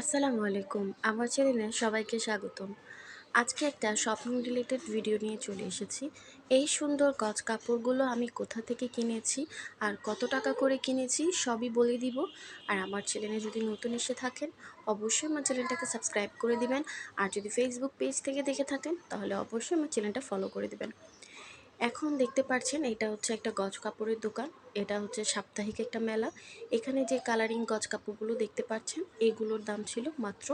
আসসালামু আলাইকুম। আমার চ্যানেলে সবাইকে স্বাগতম। আজকে একটা শপিং রিলেটেড ভিডিও নিয়ে চলে এসেছি। এই সুন্দর গজ কাপড়গুলো আমি কোথা থেকে কিনেছি আর কত টাকা করে কিনেছি সবই বলে দিব। আর আমার চ্যানেলে যদি নতুন এসে থাকেন, অবশ্যই আমার চ্যানেলটাকে সাবস্ক্রাইব করে দিবেন। আর যদি ফেসবুক পেজ থেকে দেখে থাকেন, তাহলে অবশ্যই আমার চ্যানেলটা ফলো করে দিবেন। এখন দেখতে পাচ্ছেন এটা হচ্ছে একটা গজ কাপড়ের দোকান। এটা হচ্ছে সাপ্তাহিক একটা মেলা। এখানে যে কালারিং গজ কাপড়গুলো দেখতে পাচ্ছেন, এগুলোর দাম ছিল মাত্র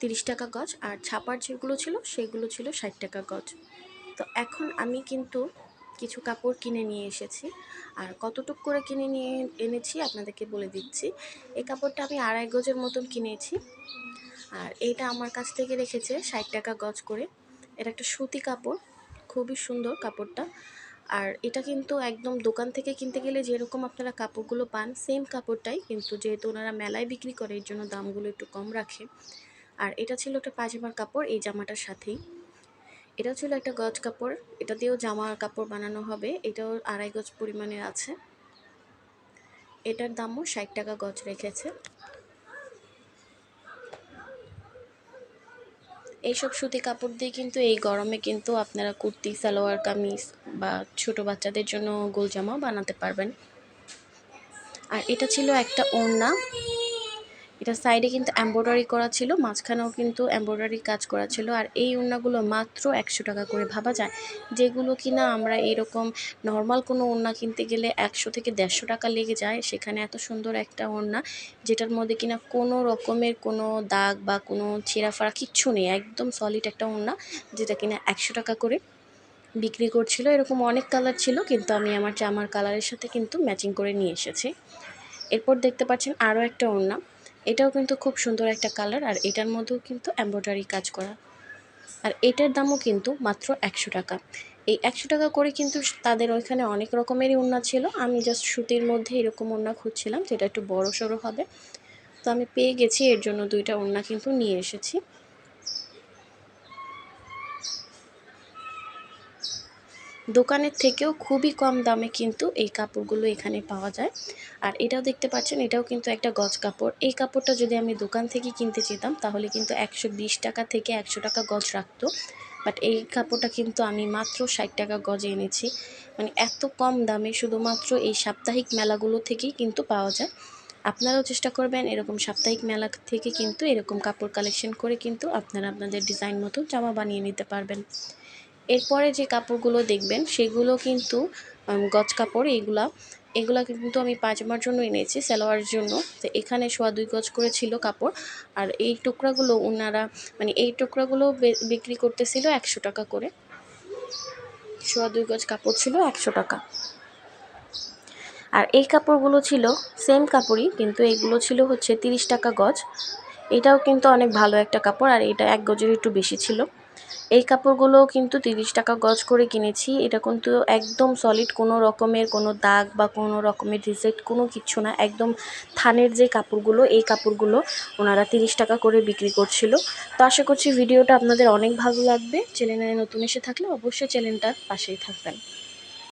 তিরিশ টাকা গজ, আর ছাপার যেগুলো ছিল, সেগুলো ছিল ষাট টাকা গজ। তো এখন আমি কিন্তু কিছু কাপড় কিনে নিয়ে এসেছি, আর কতটুক করে কিনে নিয়ে এনেছি আপনাদেরকে বলে দিচ্ছি। এই কাপড়টা আমি আড়াই গজের মতন কিনেছি, আর এটা আমার কাছ থেকে রেখেছে ষাট টাকা গজ করে। এটা একটা সুতি কাপড় খুবই সুন্দর কাপড়টা। আর এটা কিন্তু একদম দোকান থেকে কিনতে গেলে যেরকম আপনারা কাপড়গুলো পান সেম কাপড়টাই কিন্তু যেহেতু ওনারা মেলায় বিক্রি করে, এর জন্য দামগুলো একটু কম রাখে। আর এটা ছিল একটা পাজামার কাপড়, এই জামাটার সাথেই। এটা ছিল একটা গজ কাপড়, এটা দিয়েও জামার কাপড় বানানো হবে, এটাও আড়াই গজ পরিমাণের আছে। এটার দামও ষাট টাকা গজ রেখেছে। এইসব সুতি কাপড় দিয়ে কিন্তু এই গরমে কিন্তু আপনারা কুর্তি, সালোয়ার, কামিজ বা ছোট বাচ্চাদের জন্য গোল জামাও বানাতে পারবেন। আর এটা ছিল একটা ওড়না। এটা সাইডে কিন্তু এম্ব্রয়ডারি করা ছিল, মাঝখানেও কিন্তু এম্ব্রয়ডারি কাজ করা ছিল, আর এই ওড়নাগুলো মাত্র একশো টাকা করে ভাবা যায়। যেগুলো কিনা আমরা এরকম নর্মাল কোনো ওড়না কিনতে গেলে একশো থেকে দেড়শো টাকা লেগে যায়, সেখানে এত সুন্দর একটা ওড়না, যেটার মধ্যে কিনা কোনো রকমের কোনো দাগ বা কোনো ছেঁড়াফাড়া কিচ্ছু নেই, একদম সলিড একটা ওড়না, যেটা কিনা একশো টাকা করে বিক্রি করছিল। এরকম অনেক কালার ছিল, কিন্তু আমি আমার জামার কালারের সাথে কিন্তু ম্যাচিং করে নিয়ে এসেছি। এরপর দেখতে পাচ্ছেন আরও একটা ওড়না। এটাও কিন্তু খুব সুন্দর একটা কালার, আর এটার মধ্যেও কিন্তু এম্ব্রয়ডারি কাজ করা। আর এটার দামও কিন্তু মাত্র একশো টাকা। এই একশো টাকা করে কিন্তু তাদের ওইখানে অনেক রকমেরই ওড়না ছিল। আমি জাস্ট সুতির মধ্যে এরকম ওড়না খুঁজছিলাম, যেটা একটু বড় সড়ো হবে। তো আমি পেয়ে গেছি, এর জন্য দুইটা ওড়না কিন্তু নিয়ে এসেছি। দোকানের থেকেও খুবই কম দামে কিন্তু এই কাপড়গুলো এখানে পাওয়া যায়। আর এটাও দেখতে পাচ্ছেন, এটাও কিন্তু একটা গজ কাপড়। এই কাপড়টা যদি আমি দোকান থেকে কিনতে যেতাম, তাহলে কিন্তু একশো বিশ টাকা থেকে একশো টাকা গজ রাখতো। বাট এই কাপড়টা কিন্তু আমি মাত্র ষাট টাকা গজে এনেছি। মানে এত কম দামে শুধুমাত্র এই সাপ্তাহিক মেলাগুলো থেকেই কিন্তু পাওয়া যায়। আপনারাও চেষ্টা করবেন এরকম সাপ্তাহিক মেলা থেকে কিন্তু এরকম কাপড় কালেকশন করে কিন্তু আপনারা আপনাদের ডিজাইন মতো জামা বানিয়ে নিতে পারবেন। এরপরে যে কাপড়গুলো দেখবেন, সেগুলো কিন্তু গজ কাপড় এইগুলা, এগুলা কিন্তু আমি পাজামার জন্য এনেছি, সালোয়ারের জন্য। তো এখানে সোয়া দুই গজ করে ছিল কাপড়। আর এই টুকরাগুলো ওনারা মানে এই টুকরাগুলো বিক্রি করতেছিল একশো টাকা করে। সোয়া দুই গজ কাপড় ছিল একশো টাকা। আর এই কাপড়গুলো ছিল সেম কাপড়ই, কিন্তু এইগুলো ছিল হচ্ছে তিরিশ টাকা গজ। এটাও কিন্তু অনেক ভালো একটা কাপড়, আর এটা এক গজের একটু বেশি ছিল। এই কাপড়গুলো কিন্তু তিরিশ টাকা গজ করে কিনেছি। এটা কিন্তু একদম সলিড কোনো রকমের কোনো দাগ বা কোনো রকমের রিজেক্ট কোনো কিছু না। একদম থানের যে কাপড়গুলো, এই কাপড়গুলো ওনারা তিরিশ টাকা করে বিক্রি করছিল। তো আশা করছি ভিডিওটা আপনাদের অনেক ভালো লাগবে। চ্যানেলে নতুন এসে থাকলে অবশ্যই চ্যানেলটার পাশেই থাকবেন।